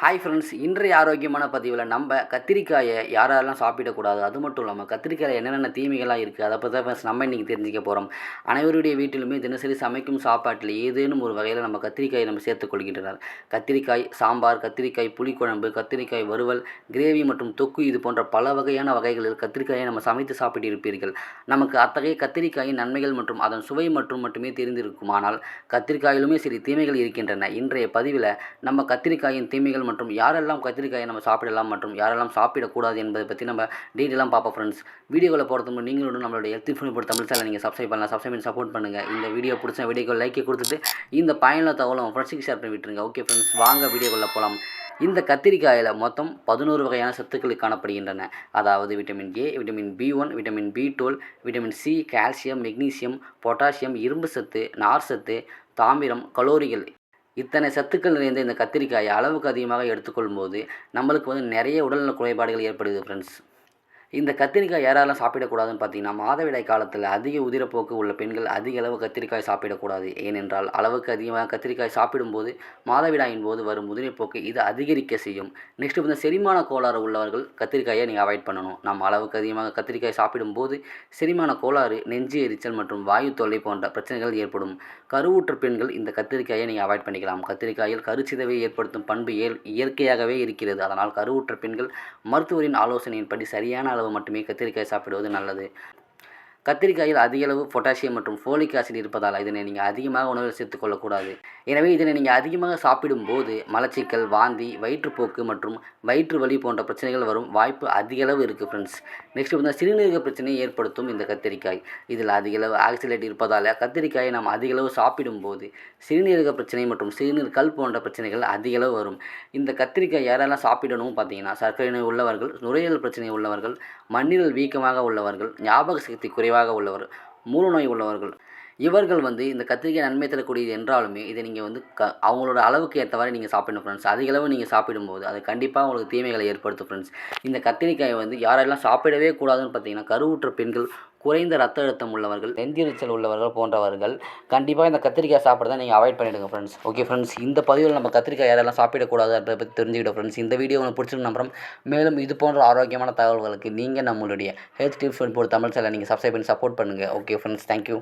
Hi friends இன்றைய ஆரோக்கியமான பதிவில் நம்ம கத்திரிக்காயை யாரெல்லாம் சாப்பிடக்கூடாது. அது மட்டும் இல்லாமல் கத்திரிக்காயில் என்னென்ன தீமைகளாக இருக்குது அதை பற்றி தான் நம்ம இன்றைக்கி தெரிஞ்சுக்க போகிறோம் அனைவருடைய வீட்டிலுமே தினசரி சமைக்கும் சாப்பாட்டில் ஏதேனும் ஒரு வகையில் நம்ம கத்திரிக்காயை நம்ம சேர்த்துக்கொள்கின்றனர் கத்திரிக்காய் சாம்பார் கத்திரிக்காய் புளிக்குழம்பு கத்திரிக்காய் வறுவல் கிரேவி மற்றும் தொக்கு இது போன்ற பல வகையான வகைகளில் கத்திரிக்காயை நம்ம சமைத்து சாப்பிட்டு இருப்பீர்கள் நமக்கு அத்தகைய கத்திரிக்காயின் நன்மைகள் மற்றும் அதன் சுவை மற்றும் மட்டுமே தெரிந்திருக்குமானால் கத்திரிக்காயிலுமே சரி தீமைகள் இருக்கின்றன. இன்றைய பதிவில் நம்ம கத்திரிக்காயின் தீமைகள் மற்றும் யாரெல்லாம் கத்திரிக்காயை நம்ம சாப்பிடலாம் மற்றும் யாரெல்லாம் சாப்பிடக்கூடாது என்பதை பற்றி நம்ம டீட்டெயிலாக பார்ப்போம் ஃப்ரெண்ட்ஸ் வீடியோவில் போகிறது முன் நீங்களும் நம்மளுடைய ஹெல்த் ஃபோன் தமிழ் சேனல் நீங்கள் சப்ஸ்கிரைப் பண்ணலாம். சப்ஸ்கிரைப் பண்ணி சப்போர்ட் பண்ணுங்கள் இந்த வீடியோ பிடிச்ச வீடியோக்கு லைக்கை கொடுத்துட்டு இந்த பயனில் தகவலும் ஃப்ரெண்ட்ஸுக்கு ஷேர் பண்ணி விட்டுருங்க. ஓகே ஃப்ரெண்ட்ஸ் வாங்க வீடியோக்குள்ளே போகலாம் இந்த கத்திரிக்காயில் மொத்தம் பதினோரு வகையான சத்துக்கள் காணப்படுகின்றன. அதாவது vitamin A vitamin B one vitamin B twelve vitamin C calcium magnesium potassium இரும்பு சத்து நார் சத்து தாமிரம் கலோரிகள் இத்தனை சத்துக்கள் நிறைந்த இந்த கத்திரிக்காயை அளவுக்கு அதிகமாக எடுத்துக்கொள்ளும்போது நம்மளுக்கு வந்து நிறைய உடல்நல குறைபாடுகள் ஏற்படுது ஃப்ரெண்ட்ஸ் இந்த கத்திரிக்காய் யாரெல்லாம் சாப்பிடக்கூடாதுன்னு பார்த்தீங்கன்னா மாதவிடாய் காலத்தில் அதிக உதிரப்போக்கு உள்ள பெண்கள் அதிக அளவு கத்திரிக்காய் சாப்பிடக்கூடாது. ஏனென்றால் அளவுக்கு அதிகமாக கத்திரிக்காய் சாப்பிடும்போது மாதவிடாயின் போது வரும் உதிரப்போக்கு இது அதிகரிக்க செய்யும். நெக்ஸ்ட் இந்த செரிமான கோளாறு உள்ளவர்கள் கத்திரிக்காயை நீங்கள் அவாய்ட் பண்ணணும். நம்ம அளவுக்கு அதிகமாக கத்திரிக்காய் சாப்பிடும்போது செரிமான கோளாறு நெஞ்சு எரிச்சல் மற்றும் வாயு தொல்லை போன்ற பிரச்சனைகள் ஏற்படும். கருவுற்ற பெண்கள் இந்த கத்திரிக்காயை நீங்கள் அவாய்ட் பண்ணிக்கலாம். கத்திரிக்காயில் கருச்சிதவை ஏற்படுத்தும் பண்பு இயற்கையாகவே இருக்கிறது. அதனால் கருவுற்ற பெண்கள் மருத்துவரின் ஆலோசனையின்படி சரியான அளவு மட்டுமே கத்திரிக்காய் சாப்பிடுவது நல்லது. கத்திரிக்காயில் அதிகளவு பொட்டாசியம் மற்றும் ஃபோலிக் ஆசிட் இருப்பதால் இதனை நீங்கள் அதிகமாக உணவில் சேர்த்துக்கொள்ளக்கூடாது. எனவே இதனை நீங்கள் அதிகமாக சாப்பிடும்போது மலச்சிக்கல் வாந்தி வயிற்றுப்போக்கு மற்றும் வயிற்று வலி போன்ற பிரச்சனைகள் வரும் வாய்ப்பு அதிகளவு இருக்குது ஃப்ரெண்ட்ஸ் நெக்ஸ்ட் வந்து சிறுநீரக பிரச்சனையை ஏற்படுத்தும் இந்த கத்திரிக்காய். இதில் அதிகளவு ஆக்சிலேட் இருப்பதால் கத்திரிக்காயை நாம் அதிகளவு சாப்பிடும்போது சிறுநீரக பிரச்சனை மற்றும் சிறுநீர் கல் போன்ற பிரச்சனைகள் அதிகளவு வரும். இந்த கத்திரிக்காய் யாரெல்லாம் சாப்பிடணும் பார்த்தீங்கன்னா சர்க்கரை நோய் உள்ளவர்கள் நுரையீரல் பிரச்சனை உள்ளவர்கள் மண்ணீரல் வீக்கமாக உள்ளவர்கள் ஞாபக சக்தி குறைவாக உள்ளவர். மூலநோய் உள்ளவர்கள். இவர்கள் வந்து இந்த கத்திரிக்காய் நன்மை தரக்கூடியது என்றாலுமே இதை நீங்கள் வந்து க அவங்களோட அளவுக்கு ஏற்றவாறு நீங்கள் சாப்பிடணும் ஃப்ரெண்ட்ஸ் அதிக அளவு நீங்கள் சாப்பிடும்போது அது கண்டிப்பாக உங்களுக்கு தீமைகளை ஏற்படுத்தும் ஃப்ரெண்ட்ஸ் இந்த கத்திரிக்காயை வந்து யாரெல்லாம் சாப்பிடவே கூடாதுன்னு பார்த்தீங்கன்னா கருவுற்ற பெண்கள் குறைந்த ரத்த அழுத்தம் உள்ளவர்கள் நெஞ்செரிச்சல் உள்ளவர்கள் போன்றவர்கள் கண்டிப்பாக இந்த கத்திரிக்காய் சாப்பிட்றத நீங்கள் அவாய்ட் பண்ணிவிடுங்க ஃப்ரெண்ட்ஸ் ஓகே ஃப்ரெண்ட்ஸ் இந்த பதிவில் நம்ம கத்திரிக்காய் யாரெல்லாம் சாப்பிடக்கூடாது அதை பற்றி தெரிஞ்சுக்கிட்டோம் ஃப்ரெண்ட்ஸ் இந்த வீடியோ உங்களுக்கு பிடிச்சிருக்கு நம்புறோம். மேலும் இது போன்ற ஆரோக்கியமான தகவல்களுக்கு நீங்கள் நம்மளுடைய ஹெல்த் டிப்ஸ் போட்டு தமிழ் சேனலை நீங்கள் சப்ஸ்கிரைப் பண்ணி சப்போர்ட் பண்ணுங்கள் ஓகே ஃப்ரெண்ட்ஸ் தேங்க்யூ